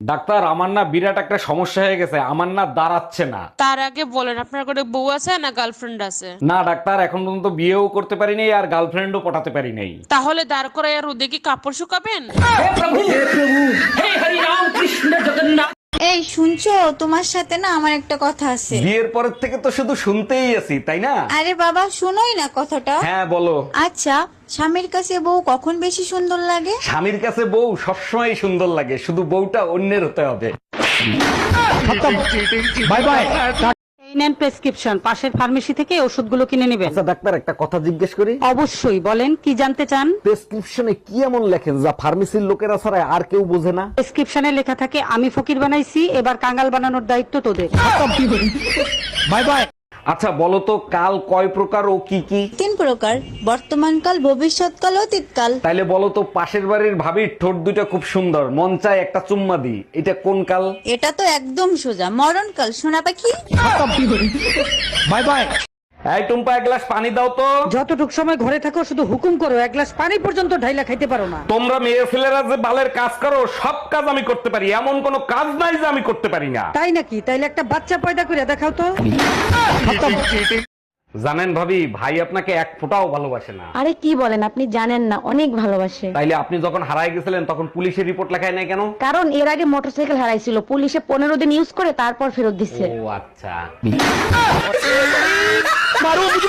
Doctor আমার না বিরাট একটা সমস্যা হয়ে গেছে আমার না দাঁড়াচ্ছে না। তার আগে বলেন আপনার কোনো বউ আছে না গার্লফ্রেন্ড আছে? না ডাক্তার এখন পর্যন্ত বিয়েও করতে পারি নাই আর গার্লফ্রেন্ডও পটাতে পারি নাই। তাহলে দাঁড় করে আর ওদিকে কি কাপড় শুকাবেন? এই শুনছো? তোমার সাথে না আমার একটা কথা আছে। বিয়ের পরের থেকে তো শুধু শুনতেই আছি তাই না? আরে বাবা শুনোই না কথাটা। হ্যাঁ বলো। আচ্ছা স্বামীর কাছে বউ কখন বেশি সুন্দর লাগে? স্বামীর কাছে বউ সবসময় সুন্দর লাগে শুধু বউটা অন্যের হতে হবে। Bye bye. এই নেন প্রেসক্রিপশন পাশের ফার্মেসি থেকে ওষুধগুলো কিনে নেবেন। আচ্ছা ডাক্তার একটা কথা জিজ্ঞেস করি। অবশ্যই বলেন কি জানতে চান? প্রেসক্রিপশনে কি এমন লেখেন যা ফার্মেসির লোকেরা ছাড়া আর কেউ বোঝে না? প্রেসক্রিপশনে লেখা থাকে আমি ফকির বানাইছি এবার কাঙ্গাল বানানোর দায়িত্ব তোদের। Bye bye. আচ্ছা বলতো তো কাল কয় প্রকার ও কি কি? তিন প্রকার। বর্তমানকাল ভবিষ্যৎকাল অতীতকাল তাইলে বলো তো পাশের বাড়ির ভাবির ঠোঁট দুটো খুব সুন্দর মন চায় একটা চুম্মা দি এটা কোন কাল? এটা তো একদম সোজা মরণ কাল শোনা পাখি। Bye bye. এই টুম্পা এক গ্লাস পানি দাও তো। যতটুক সময় ঘরে থাকো শুধু হুকুম করো এক গ্লাস পানি পর্যন্ত ঢাইলা খাইতে পারো না। তোমরা মেয়ে ছেলেরা যে বালের কাজ করো সব কাজ আমি করতে পারি এমন কোনো কাজ নাই যে আমি করতে পারি না। তাই নাকি? তাইলে একটা বাচ্চা পয়দা করে দেখাও তো। জানেন ভাবি ভাই আপনাকে এক ফোঁটাও ভালোবাসে না। আরে কি বলেন আপনি জানেন না অনেক ভালোবাসে। তাইলে আপনি যখন হারায় গেছিলেন তখন পুলিশের রিপোর্ট লেখায় নাই কেন? কারণ এর আগে মোটরসাইকেল হারাইছিল পুলিশে পনেরো দিন ইউজ করে তারপর ফেরত দিচ্ছে ও আচ্ছা। Marombo de